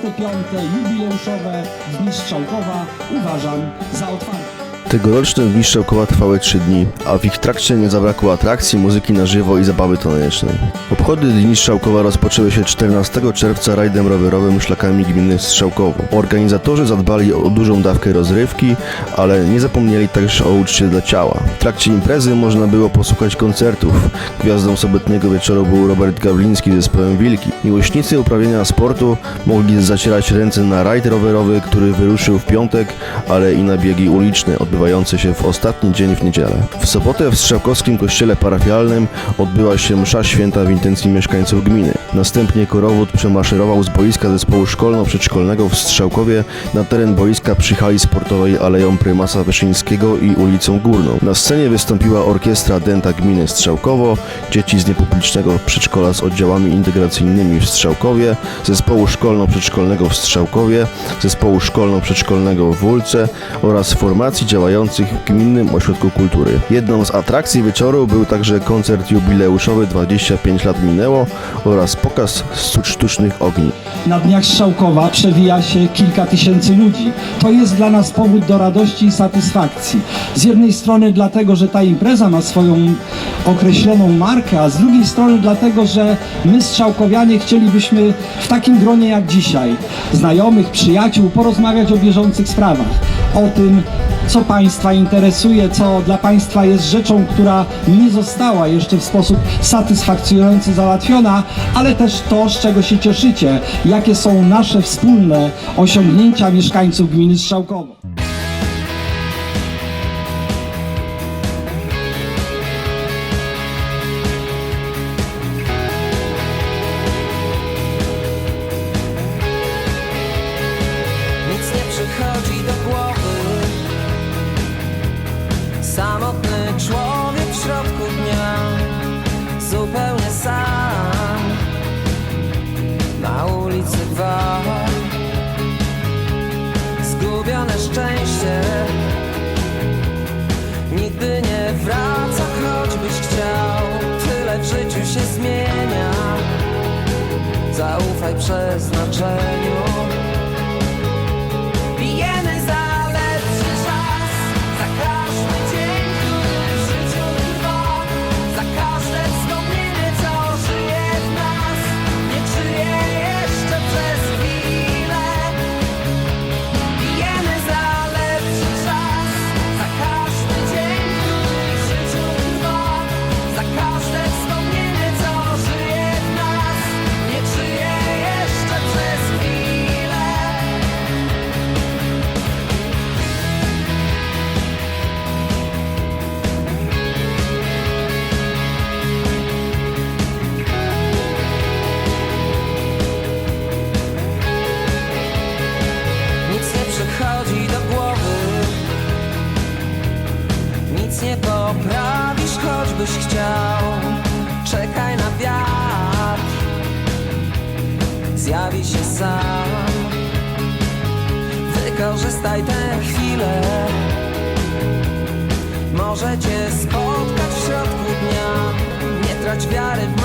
25. jubileuszowe Dni Strzałkowa uważam za otwarte. Tegoroczne dni Strzałkowa trwały 3 dni, a w ich trakcie nie zabrakło atrakcji, muzyki na żywo i zabawy tanecznej. Obchody Dni Strzałkowa rozpoczęły się 14 czerwca rajdem rowerowym szlakami gminy Strzałkowo. Organizatorzy zadbali o dużą dawkę rozrywki, ale nie zapomnieli także o uczcie dla ciała. W trakcie imprezy można było posłuchać koncertów. Gwiazdą sobotniego wieczoru był Robert Gawliński z zespołem Wilki. Miłośnicy uprawiania sportu mogli zacierać ręce na rajd rowerowy, który wyruszył w piątek, ale i na biegi uliczne odbywające się w ostatni dzień w niedzielę. W sobotę w Strzałkowskim kościele parafialnym odbyła się msza święta w intencji mieszkańców gminy. Następnie korowód przemaszerował z boiska zespołu szkolno-przedszkolnego w Strzałkowie na teren boiska przy hali sportowej Aleją Prymasa Wyszyńskiego i ulicą Górną. Na scenie wystąpiła orkiestra Denta Gminy Strzałkowo, dzieci z niepublicznego przedszkola z oddziałami integracyjnymi w Strzałkowie, zespołu szkolno-przedszkolnego w Strzałkowie, zespołu szkolno-przedszkolnego w Wólce oraz formacji działających w Gminnym Ośrodku Kultury. Jedną z atrakcji wieczoru był także koncert jubileuszowy 25 lat minęło oraz pokaz sztucznych ogni. Na dniach Strzałkowa przewija się kilka tysięcy ludzi. To jest dla nas powód do radości i satysfakcji. Z jednej strony dlatego, że ta impreza ma swoją określoną markę, a z drugiej strony dlatego, że my Strzałkowianie chcielibyśmy w takim gronie jak dzisiaj, znajomych, przyjaciół, porozmawiać o bieżących sprawach. O tym, co Państwa interesuje, co dla Państwa jest rzeczą, która nie została jeszcze w sposób satysfakcjonujący załatwiona, ale też to, z czego się cieszycie, jakie są nasze wspólne osiągnięcia mieszkańców gminy Strzałkowo. Samotny człowiek w środku dnia Zupełnie sam. Na ulicy dwa. Zgubione szczęście. Nigdy nie wraca, choćbyś chciał. Tyle w życiu się zmienia. Zaufaj przeznaczeniu choćbyś chciał. Czekaj na wiatr. Zjawi się sam. Wykorzystaj tę chwilę. Może cię spotkać w środku dnia. Nie trać wiary w